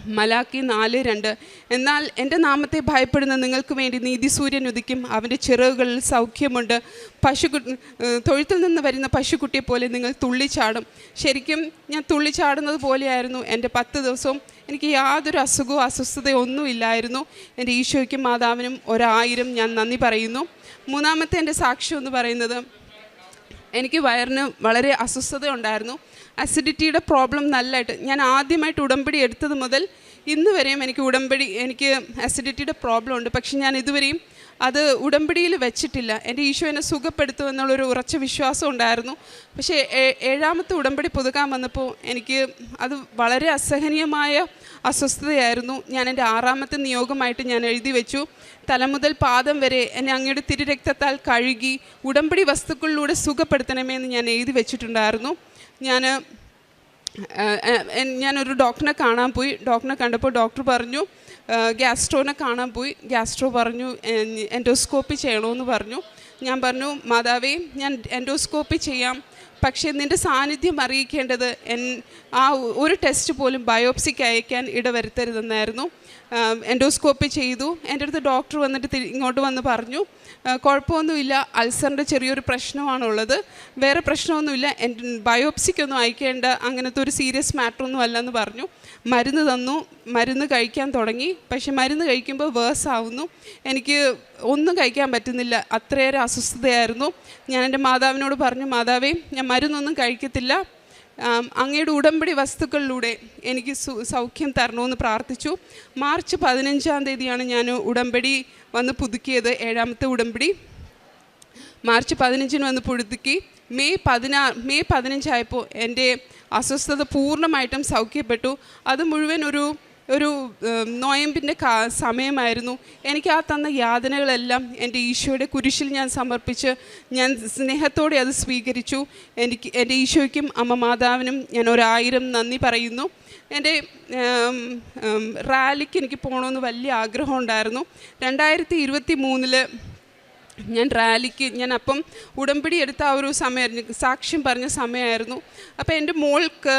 മലാക്കി നാല് രണ്ട്. എന്നാൽ എന്റെ നാമത്തെ ഭയപ്പെടുന്ന നിങ്ങൾക്ക് വേണ്ടി നീതി സൂര്യൻ ഉദിക്കും. അവന്റെ ചിറകുകളിൽ സൗഖ്യമുണ്ട്. പശു തൊഴുത്തിൽ നിന്ന് വരുന്ന പശുക്കുട്ടിയെ പോലെ നിങ്ങൾ തുള്ളിച്ചാടും. ശരിക്കും ഞാൻ തുള്ളിച്ചാടുന്നത് പോലെയായിരുന്നു എന്റെ പത്ത് ദിവസവും. എനിക്ക് യാതൊരു അസുഖവും അസ്വസ്ഥതയോ ഒന്നും ഇല്ലായിരുന്നു. എന്റെ ഈശോയ്ക്കും മാതാവിനും ഒരായിരം ഞാൻ നന്ദി പറയുന്നു. മൂന്നാമത്തെ എന്റെ സാക്ഷ്യം എന്ന് പറയുന്നത് എനിക്ക് വയറിന് വളരെ അസ്വസ്ഥത ഉണ്ടായിരുന്നു. അസിഡിറ്റിയുടെ പ്രോബ്ലം നല്ലതായിട്ട് ഞാൻ ആദ്യമായിട്ട് ഉടമ്പടി എടുത്തത് മുതൽ ഇന്ന് വരെയും എനിക്ക് ഉടമ്പടി എനിക്ക് അസിഡിറ്റിയുടെ പ്രോബ്ലം ഉണ്ട്. പക്ഷെ ഞാൻ ഇതുവരെയും അത് ഉടമ്പടിയിൽ വെച്ചിട്ടില്ല. എന്റെ ഈശോ എന്നെ സുഖപ്പെടുത്തും എന്നുള്ളൊരു ഉറച്ച വിശ്വാസം ഉണ്ടായിരുന്നു. പക്ഷേ ഏഴാമത്തെ ഉടമ്പടി പുതുക്കാൻ വന്നപ്പോൾ എനിക്ക് അത് വളരെ അസഹനീയമായ അസ്വസ്ഥതയായിരുന്നു. ഞാൻ എന്റെ ആറാമത്തെ നിയോഗമായിട്ട് ഞാൻ എഴുതി വെച്ചു. തല മുതൽ പാദം വരെ എന്നെ അങ്ങയുടെ തിരുരക്തത്താൽ കഴുകി ഉടമ്പടി വസ്തുക്കളിലൂടെ സുഖപ്പെടുത്തണമേ എന്ന് ഞാൻ എഴുതി വെച്ചിട്ടുണ്ടായിരുന്നു. ഞാൻ ഞാനൊരു ഡോക്ടറിനെ കാണാൻ പോയി. ഡോക്ടറിനെ കണ്ടപ്പോൾ ഡോക്ടർ പറഞ്ഞു ഗ്യാസ്ട്രോനെ കാണാൻ പോയി. ഗ്യാസ്ട്രോ പറഞ്ഞു എൻഡോസ്കോപ്പി ചെയ്യണമെന്ന് പറഞ്ഞു. ഞാൻ പറഞ്ഞു മാതാവേ ഞാൻ എൻഡോസ്കോപ്പി ചെയ്യാം. പക്ഷേ നിന്റെ സാന്നിധ്യം അറിയിക്കേണ്ടത് എൻ ആ ഒരു ടെസ്റ്റ് പോലും ബയോപ്സിക്ക് അയക്കാൻ ഇടവരുത്തരുതെന്നായിരുന്നു. എൻഡോസ്കോപ്പി ചെയ്തു. എന്റെ അടുത്ത് ഡോക്ടർ വന്നിട്ട് ഇങ്ങോട്ട് വന്ന് പറഞ്ഞു കുഴപ്പമൊന്നുമില്ല അൾസറിന്റെ ചെറിയൊരു പ്രശ്നമാണുള്ളത്. വേറെ പ്രശ്നമൊന്നുമില്ല എന്റെ ബയോപ്സിക്കൊന്നും അയക്കേണ്ട അങ്ങനത്തെ ഒരു സീരിയസ് മാറ്റർ ഒന്നും അല്ലെന്ന് പറഞ്ഞു. മരുന്ന് തന്നു മരുന്ന് കഴിക്കാൻ തുടങ്ങി. പക്ഷെ മരുന്ന് കഴിക്കുമ്പോൾ വേഴ്സ് ആവുന്നു എനിക്ക് ഒന്നും കഴിക്കാൻ പറ്റുന്നില്ല അത്രയേറെ അസ്വസ്ഥതയായിരുന്നു. ഞാൻ എന്റെ മാതാവിനോട് പറഞ്ഞു മാതാവേ ഞാൻ മരുന്നൊന്നും കഴിക്കത്തില്ല. അങ്ങയുടെ ഉടമ്പടി വസ്തുക്കളിലൂടെ എനിക്ക് സൗഖ്യം തരണമെന്ന് പ്രാർത്ഥിച്ചു. മാർച്ച് പതിനഞ്ചാം തീയതിയാണ് ഞാൻ ഉടമ്പടി വന്ന് പുതുക്കിയത് ഏഴാമത്തെ ഉടമ്പടി. മാർച്ച് പതിനഞ്ചിന് വന്ന് പുതുക്കി. മെയ് പതിനാ മെയ് പതിനഞ്ചായപ്പോൾ എന്റെ അസ്വസ്ഥത പൂർണമായിട്ടും സൗഖ്യപ്പെട്ടു. അത് മുഴുവൻ ഒരു ഒരു നോയമ്പിന്റെ കാ സമയമായിരുന്നു. എനിക്ക് ആ തന്ന യാതനകളെല്ലാം എന്റെ ഈശോയുടെ കുരിശിൽ ഞാൻ സമർപ്പിച്ച് ഞാൻ സ്നേഹത്തോടെ അത് സ്വീകരിച്ചു. എനിക്ക് എന്റെ ഈശോയ്ക്കും അമ്മ മാതാവിനും ഞാൻ ഒരായിരം നന്ദി പറയുന്നു. എന്റെ റാലിക്ക് എനിക്ക് പോകണമെന്ന് വലിയ ആഗ്രഹം ഉണ്ടായിരുന്നു. രണ്ടായിരത്തി ഇരുപത്തി മൂന്നിൽ ഞാൻ റാലിക്ക് ഞാൻ അപ്പം ഉടമ്പടി എടുത്ത ആ ഒരു സമയമായിരുന്നു. സാക്ഷ്യം പറഞ്ഞ സമയമായിരുന്നു. അപ്പോൾ എന്റെ മോൾക്ക്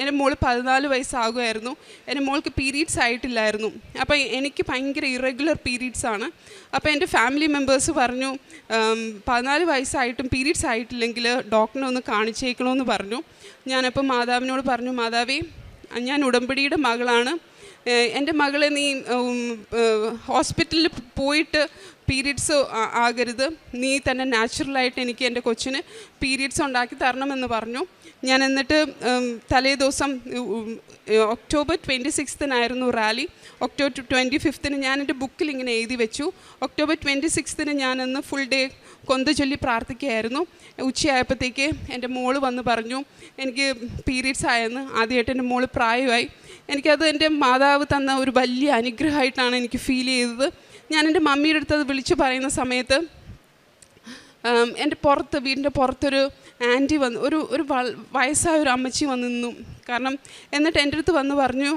എന്റെ മോൾ പതിനാല് വയസ്സാകുമായിരുന്നു. എന്റെ മോൾക്ക് പീരീഡ്സ് ആയിട്ടില്ലായിരുന്നു. അപ്പോൾ എനിക്ക് ഭയങ്കര ഇറഗുലർ പീരീഡ്സ് ആണ്. അപ്പോൾ എന്റെ ഫാമിലി മെമ്പേഴ്സ് പറഞ്ഞു പതിനാല് വയസ്സായിട്ടും പീരീഡ്സ് ആയിട്ടില്ലെങ്കിൽ ഡോക്ടറിനെ ഒന്ന് കാണിച്ചേക്കണമെന്ന് പറഞ്ഞു. ഞാനപ്പോൾ മാതാവിനോട് പറഞ്ഞു മാതാവേ ഞാൻ ഉടമ്പടിയുടെ മകളാണ്. എന്റെ മകളെ നീ ഹോസ്പിറ്റലിൽ പോയിട്ട് പീരീഡ്സ് ആകരുത്. നീ തന്നെ നാച്ചുറലായിട്ട് എനിക്ക് എന്റെ കൊച്ചിന് പീരീഡ്സ് ഉണ്ടാക്കി തരണമെന്ന് പറഞ്ഞു. ഞാൻ എന്നിട്ട് തലേ ദിവസം ഒക്ടോബർ ട്വന്റി സിക്സ്തിനായിരുന്നു റാലി. ഒക്ടോബർ ട്വന്റി ഫിഫ്തിന് ഞാൻ എന്റെ ബുക്കിൽ ഇങ്ങനെ എഴുതി വെച്ചു. ഒക്ടോബർ ട്വന്റി സിക്സ്തിന് ഞാനന്ന് ഫുൾ ഡേ കൊന്ത ചൊല്ലി പ്രാർത്ഥിക്കുകയായിരുന്നു. ഉച്ചയായപ്പോഴത്തേക്ക് എന്റെ മോൾ വന്ന് പറഞ്ഞു എനിക്ക് പീരീഡ്സ് ആയെന്ന് ആദ്യമായിട്ട് എന്റെ മോൾ പ്രായമായി. എനിക്കത് എന്റെ മാതാവ് തന്ന ഒരു വലിയ അനുഗ്രഹമായിട്ടാണ് എനിക്ക് ഫീൽ ചെയ്തത്. ഞാൻ എന്റെ മമ്മിയുടെ അടുത്ത് അത് വിളിച്ചു പറയുന്ന സമയത്ത് എന്റെ പുറത്ത് വീടിന്റെ പുറത്തൊരു ആന്റി വന്ന് ഒരു ഒരു വയസ്സായ ഒരു അമ്മച്ചി വന്ന് നിന്നു. കാരണം എന്നിട്ട് എന്റെ അടുത്ത് വന്ന് പറഞ്ഞു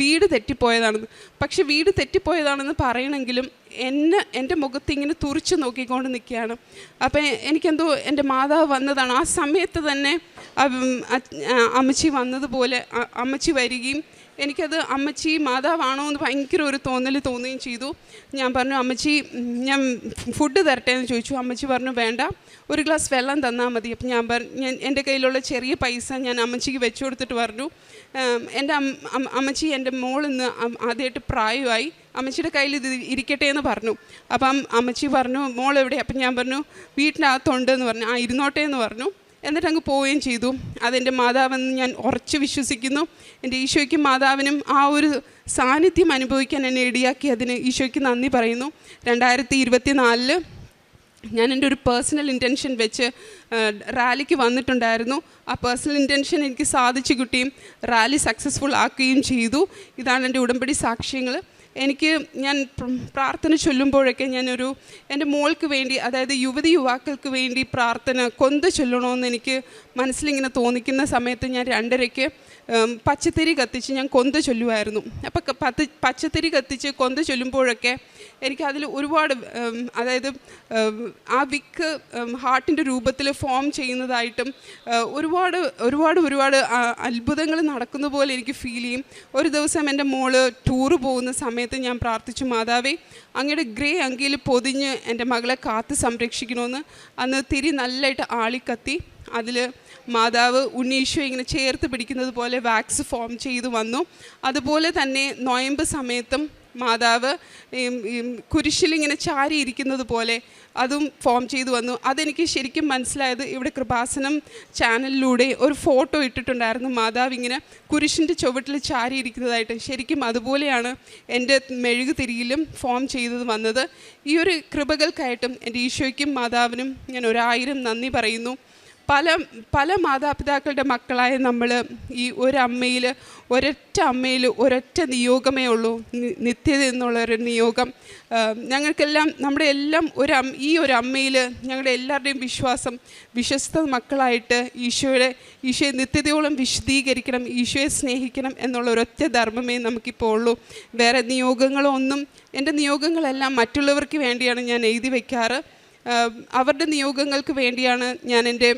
വീട് തെറ്റിപ്പോയതാണെന്ന് പക്ഷെ വീട് തെറ്റിപ്പോയതാണെന്ന് പറയണമെങ്കിലും എന്നെ എന്റെ മുഖത്ത് ഇങ്ങനെ തുറിച്ച് നോക്കിക്കൊണ്ട് നിൽക്കുകയാണ്. അപ്പം എനിക്കെന്തോ എന്റെ മാതാവ് വന്നതാണ്. ആ സമയത്ത് തന്നെ അമ്മച്ചി വന്നതുപോലെ അമ്മച്ചി വരികയും എനിക്കത് അമ്മച്ചി മാതാവാണോ എന്ന് ഭയങ്കര ഒരു തോന്നൽ തോന്നുകയും ചെയ്തു. ഞാൻ പറഞ്ഞു അമ്മച്ചി ഞാൻ ഫുഡ് തരട്ടെ എന്ന് ചോദിച്ചു. അമ്മച്ചി പറഞ്ഞു വേണ്ട. ഒരു ഗ്ലാസ് വെള്ളം തന്നാൽ മതി. അപ്പം ഞാൻ പറഞ്ഞു ഞാൻ എന്റെ കയ്യിലുള്ള ചെറിയ പൈസ ഞാൻ അമ്മച്ചിക്ക് വെച്ചു കൊടുത്തിട്ട് പറഞ്ഞു. എന്റെ അമ്മച്ചി എന്റെ മോൾ ഇന്ന് ആദ്യമായിട്ട് പ്രായമായി. അമ്മച്ചിയുടെ കയ്യിൽ ഇത് ഇരിക്കട്ടെ എന്ന് പറഞ്ഞു. അപ്പം അമ്മച്ചി പറഞ്ഞു മോൾ എവിടെ അപ്പം ഞാൻ പറഞ്ഞു വീട്ടിനകത്തുണ്ട് എന്ന് പറഞ്ഞു. ആ ഇരുന്നോട്ടെ എന്ന് പറഞ്ഞു. എന്നിട്ട് അങ്ങ് പോവുകയും ചെയ്തു. അതെന്റെ മാതാവെന്ന് ഞാൻ ഉറച്ച് വിശ്വസിക്കുന്നു. എന്റെ ഈശോയ്ക്കും മാതാവിനും ആ ഒരു സാന്നിധ്യം അനുഭവിക്കാൻ എന്നെ ഇടിയാക്കി. അതിന് ഈശോയ്ക്ക് നന്ദി പറയുന്നു. രണ്ടായിരത്തി ഇരുപത്തി നാലിൽ ഞാൻ എന്റെ ഒരു പേഴ്സണൽ ഇന്റൻഷൻ വെച്ച് റാലിക്ക് വന്നിട്ടുണ്ടായിരുന്നു. ആ പേഴ്സണൽ ഇന്റൻഷൻ എനിക്ക് സാധിച്ചു കിട്ടുകയും റാലി സക്സസ്ഫുൾ ആക്കുകയും ചെയ്തു. ഇതാണ് എന്റെ ഉടമ്പടി സാക്ഷ്യങ്ങൾ എനിക്ക് ഞാൻ പ്ര- പ്രാർത്ഥന ചൊല്ലുമ്പോഴൊക്കെ ഞാനൊരു എന്റെ മോൾക്ക് വേണ്ടി അതായത് യുവതി യുവാക്കൾക്ക് വേണ്ടി പ്രാർത്ഥന കൊന്ത ചൊല്ലണമെന്ന് എനിക്ക് മനസ്സിലിങ്ങനെ തോന്നിക്കുന്ന സമയത്ത് ഞാൻ രണ്ടരയ്ക്ക് പച്ചത്തിരി കത്തിച്ച് ഞാൻ കൊന്ത ചൊല്ലുമായിരുന്നു അപ്പോൾ പത്ത് പച്ചത്തിരി കത്തിച്ച് കൊന്ത ചൊല്ലുമ്പോഴൊക്കെ എനിക്ക് അതിൽ ഒരുപാട് അതായത് ആ വിക്ക് ഹാർട്ടിന്റെ രൂപത്തിൽ ഫോം ചെയ്യുന്നതായിട്ടും ഒരുപാട് ഒരുപാട് ഒരുപാട് അത്ഭുതങ്ങൾ നടക്കുന്ന പോലെ എനിക്ക് ഫീൽ ചെയ്യും. ഒരു ദിവസം എന്റെ മോൾ ടൂറ് പോകുന്ന സമയത്ത് ഞാൻ പ്രാർത്ഥിച്ചു മാതാവേ അങ്ങയുടെ ഗ്രേ അങ്കിയിൽ പൊതിഞ്ഞ് എന്റെ മകളെ കാത്ത് സംരക്ഷിക്കണമെന്ന്. അന്ന് തിരി നല്ലതായിട്ട് ആളിക്കത്തി അതിൽ മാതാവ് ഉണ്ണീശോ ഇങ്ങനെ ചേർത്ത് പിടിക്കുന്നത് പോലെ വാക്സ് ഫോം ചെയ്തു വന്നു. അതുപോലെ തന്നെ നോയമ്പ് സമയത്തും മാതാവ് കുരിശിലിങ്ങനെ ചാരിയിരിക്കുന്നത് പോലെ അതും ഫോം ചെയ്തു വന്നു. അതെനിക്ക് ശരിക്കും മനസ്സിലായത് ഇവിടെ കൃപാസനം ചാനലിലൂടെ ഒരു ഫോട്ടോ ഇട്ടിട്ടുണ്ടായിരുന്നു. മാതാവ് ഇങ്ങനെ കുരിശിന്റെ ചുവട്ടിൽ ചാരിയിരിക്കുന്നതായിട്ട് ശരിക്കും അതുപോലെയാണ് എന്റെ മെഴുകു തിരിയിലും ഫോം ചെയ്തത് വന്നത്. ഈ ഒരു കൃപകൾക്കായിട്ടും എന്റെ ഈശോയ്ക്കും മാതാവിനും ഞാൻ ഒരായിരം നന്ദി പറയുന്നു. പല പല മാതാപിതാക്കളുടെ മക്കളായ നമ്മൾ ഈ ഒരമ്മയിൽ ഒരൊറ്റ അമ്മയിൽ ഒരൊറ്റ നിയോഗമേ ഉള്ളൂ. നിത്യത നിത്യത എന്നുള്ളൊരു നിയോഗം. ഞങ്ങൾക്കെല്ലാം നമ്മുടെ എല്ലാം ഒരു ഈ ഒരു അമ്മയിൽ ഞങ്ങളുടെ എല്ലാവരുടെയും വിശ്വാസം വിശ്വസ്ത മക്കളായിട്ട് ഈശോയുടെ ഈശോയെ നിത്യതയോളം വിശദീകരിക്കണം ഈശോയെ സ്നേഹിക്കണം എന്നുള്ള ഒരൊറ്റ ധർമ്മമേ നമുക്കിപ്പോൾ ഉള്ളൂ. വേറെ നിയോഗങ്ങളൊന്നും എന്റെ നിയോഗങ്ങളെല്ലാം മറ്റുള്ളവർക്ക് വേണ്ടിയാണ് ഞാൻ എഴുതി വയ്ക്കാറ് അവരുടെ നിയോഗങ്ങൾക്ക് വേണ്ടിയാണ് ഞാൻ എന്റെ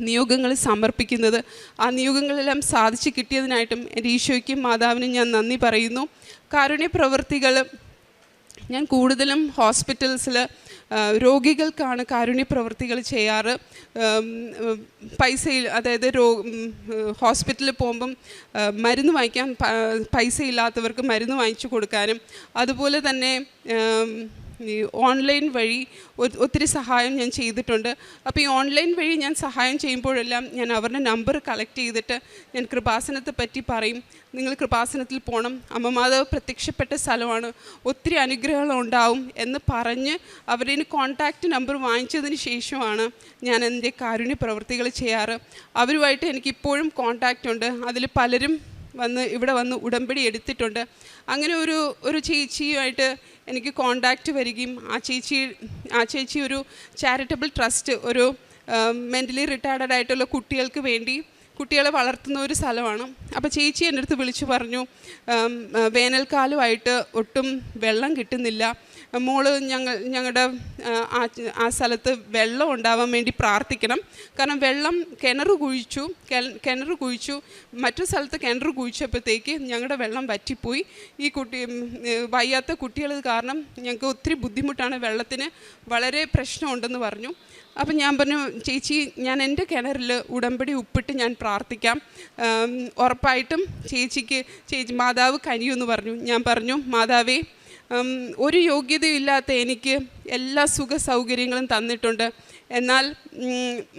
നിയോഗങ്ങൾ സമർപ്പിക്കുന്നത്. ആ നിയോഗങ്ങളെല്ലാം സാധിച്ചു കിട്ടിയതിനായിട്ടും എന്റെ ഈശോയ്ക്കും മാതാവിനും ഞാൻ നന്ദി പറയുന്നു. കാരുണ്യ പ്രവൃത്തികൾ ഞാൻ കൂടുതലും ഹോസ്പിറ്റൽസിൽ രോഗികൾക്കാണ് കാരുണ്യ പ്രവൃത്തികൾ ചെയ്യാറ്. പൈസയിൽ അതായത് രോ ഹോസ്പിറ്റലിൽ പോകുമ്പം മരുന്ന് വാങ്ങിക്കാൻ പൈസ ഇല്ലാത്തവർക്ക് മരുന്ന് വാങ്ങിച്ചു കൊടുക്കാനും അതുപോലെ തന്നെ ഓൺലൈൻ വഴി ഒത്തിരി സഹായം ഞാൻ ചെയ്തിട്ടുണ്ട്. അപ്പോൾ ഈ ഓൺലൈൻ വഴി ഞാൻ സഹായം ചെയ്യുമ്പോഴെല്ലാം ഞാൻ അവരുടെ നമ്പർ കളക്ട് ചെയ്തിട്ട് ഞാൻ കൃപാസനത്തെ പറ്റി പറയും. നിങ്ങൾ കൃപാസനത്തിൽ പോകണം അമ്മമാതാവ് പ്രത്യക്ഷപ്പെട്ട സ്ഥലമാണ്. ഒത്തിരി അനുഗ്രഹങ്ങൾ ഉണ്ടാവും എന്ന് പറഞ്ഞ് അവരുടെ കോൺടാക്റ്റ് നമ്പർ വാങ്ങിച്ചതിന് ശേഷമാണ് ഞാൻ എന്റെ കാരുണ്യ പ്രവൃത്തികൾ ചെയ്യാറ്. അവരുമായിട്ട് എനിക്കിപ്പോഴും കോൺടാക്റ്റ് ഉണ്ട്. അതിൽ പലരും വന്ന് ഇവിടെ വന്ന് ഉടമ്പടി എടുത്തിട്ടുണ്ട്. അങ്ങനെ ഒരു ഒരു ചേച്ചിയുമായിട്ട് എനിക്ക് കോണ്ടാക്റ്റ് വരികയും ആ ചേച്ചി ആ ചേച്ചി ഒരു ചാരിറ്റബിൾ ട്രസ്റ്റ് ഒരു മെന്റലി റിട്ടയർഡ് ആയിട്ടുള്ള കുട്ടികൾക്ക് വേണ്ടി കുട്ടികളെ വളർത്തുന്ന ഒരു സ്ഥലമാണ്. അപ്പോൾ ചേച്ചി എന്റെ അടുത്ത് വിളിച്ചു പറഞ്ഞു വേനൽക്കാലമായിട്ട് ഒട്ടും വെള്ളം കിട്ടുന്നില്ല. മോൾ ഞങ്ങൾ ഞങ്ങളുടെ ആ സ്ഥലത്ത് വെള്ളം ഉണ്ടാവാൻ വേണ്ടി പ്രാർത്ഥിക്കണം. കാരണം വെള്ളം കിണർ കുഴിച്ചു കിണർ കുഴിച്ചു മറ്റു സ്ഥലത്ത് കിണർ കുഴിച്ചപ്പോഴത്തേക്ക് ഞങ്ങളുടെ വെള്ളം വറ്റിപ്പോയി. ഈ കുട്ടി വയ്യാത്ത കുട്ടികൾ കാരണം ഞങ്ങൾക്ക് ഒത്തിരി ബുദ്ധിമുട്ടാണ് വെള്ളത്തിന്. വളരെ പ്രശ്നമുണ്ടെന്ന് പറഞ്ഞു. അപ്പം ഞാൻ പറഞ്ഞു ചേച്ചി ഞാൻ എന്റെ കിണറിൽ ഉടമ്പടി ഉപ്പിട്ട് ഞാൻ പ്രാർത്ഥിക്കാം. ഉറപ്പായിട്ടും ചേച്ചിക്ക് ചേച്ചി മാതാവ് കനിയുമെന്ന് പറഞ്ഞു. ഞാൻ പറഞ്ഞു മാതാവേ ഒരു യോഗ്യതയില്ലാത്ത എനിക്ക് എല്ലാ സുഖ സൗകര്യങ്ങളും തന്നിട്ടുണ്ട്. എന്നാൽ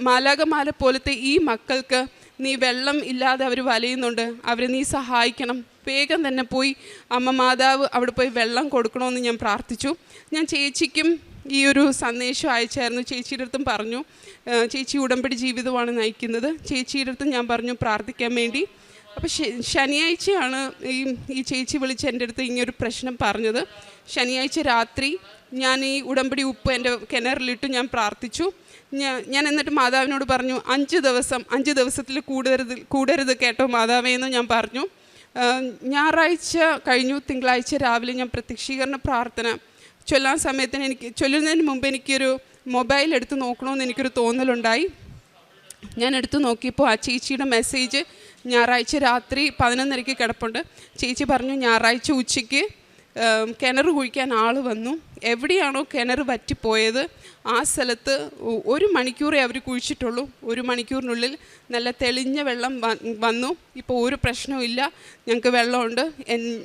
മാലാകമാല പോലത്തെ ഈ മക്കൾക്ക് നീ വെള്ളം ഇല്ലാതെ അവർ വലയുന്നുണ്ട്. അവരെ നീ സഹായിക്കണം. വേഗം തന്നെ പോയി അമ്മ മാതാവ് അവിടെ പോയി വെള്ളം കൊടുക്കണമെന്ന് ഞാൻ പ്രാർത്ഥിച്ചു. ഞാൻ ചേച്ചിക്കും ഈ ഒരു സന്ദേശം അയച്ചായിരുന്നു. ചേച്ചിയുടെ അടുത്തും പറഞ്ഞു. ചേച്ചി ഉടമ്പടി ജീവിതമാണ് നയിക്കുന്നത്. ചേച്ചിയുടെ അടുത്തും ഞാൻ പറഞ്ഞു പ്രാർത്ഥിക്കാൻ വേണ്ടി. അപ്പോൾ ശനിയാഴ്ചയാണ് ഈ ഈ ചേച്ചി വിളിച്ച് എന്റെ അടുത്ത് ഇങ്ങനൊരു പ്രശ്നം പറഞ്ഞത്. ശനിയാഴ്ച രാത്രി ഞാൻ ഈ ഉടമ്പടി ഉപ്പ് എന്റെ കിണറിലിട്ട് ഞാൻ പ്രാർത്ഥിച്ചു. ഞാൻ ഞാൻ എന്നിട്ട് മാതാവിനോട് പറഞ്ഞു അഞ്ച് ദിവസം അഞ്ച് ദിവസത്തിൽ കൂടരുത് കൂടരുത് കേട്ടോ മാതാവേ എന്ന് ഞാൻ പറഞ്ഞു. ഞായറാഴ്ച കഴിഞ്ഞു തിങ്കളാഴ്ച രാവിലെ ഞാൻ പ്രത്യക്ഷീകരണ പ്രാർത്ഥന. ചൊല്ലാൻ സമയത്തിന് എനിക്ക് ചൊല്ലുന്നതിന് മുമ്പ് എനിക്കൊരു മൊബൈൽ എടുത്ത് നോക്കണമെന്ന് എനിക്കൊരു തോന്നലുണ്ടായി. ഞാൻ എടുത്ത് നോക്കിയപ്പോൾ ആ ചേച്ചിയുടെ മെസ്സേജ് ഞായറാഴ്ച രാത്രി പതിനൊന്നരയ്ക്ക് കിടപ്പുണ്ട്. ചേച്ചി പറഞ്ഞു ഞായറാഴ്ച ഉച്ചയ്ക്ക് കിണർ കുഴിക്കാൻ ആൾ വന്നു. എവിടെയാണോ കിണർ വറ്റിപ്പോയത്? ആ സ്ഥലത്ത് ഒരു മണിക്കൂറേ അവർ കുഴിച്ചിട്ടുള്ളൂ. ഒരു മണിക്കൂറിനുള്ളിൽ നല്ല തെളിഞ്ഞ വെള്ളം വന്നു. ഇപ്പോൾ ഒരു പ്രശ്നവുമില്ല ഞങ്ങൾക്ക് വെള്ളമുണ്ട്.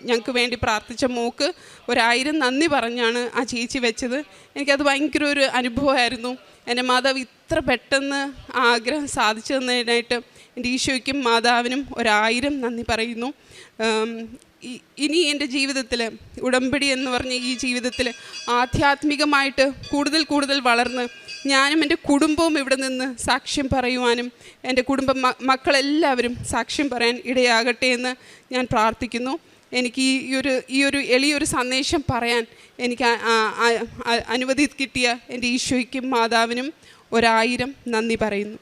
ഞങ്ങൾക്ക് വേണ്ടി പ്രാർത്ഥിച്ച മോക്ക് ഒരായിരം നന്ദി പറഞ്ഞാണ് ആ ചേച്ചി വെച്ചത്. എനിക്കത് ഭയങ്കര ഒരു അനുഭവമായിരുന്നു. എന്റെ മാതാവ് ഇത്ര പെട്ടെന്ന് ആഗ്രഹം സാധിച്ചു തന്നതിനായിട്ട് എന്റെ ഈശോയ്ക്കും മാതാവിനും ഒരായിരം നന്ദി പറയുന്നു. ഇനി എന്റെ ജീവിതത്തിൽ ഉടമ്പടി എന്ന് പറഞ്ഞ ഈ ജീവിതത്തിൽ ആധ്യാത്മികമായിട്ട് കൂടുതൽ കൂടുതൽ വളർന്ന് ഞാനും എന്റെ കുടുംബവും ഇവിടെ നിന്ന് സാക്ഷ്യം പറയുവാനും എന്റെ കുടുംബ മക്കളെല്ലാവരും സാക്ഷ്യം പറയാൻ ഇടയാകട്ടെ എന്ന് ഞാൻ പ്രാർത്ഥിക്കുന്നു. എനിക്ക് ഈ ഒരു ഈ ഒരു എളിയൊരു സന്ദേശം പറയാൻ എനിക്ക് അനുമതി കിട്ടിയ എന്റെ ഈശോയ്ക്കും മാതാവിനും ഒരായിരം നന്ദി പറയുന്നു.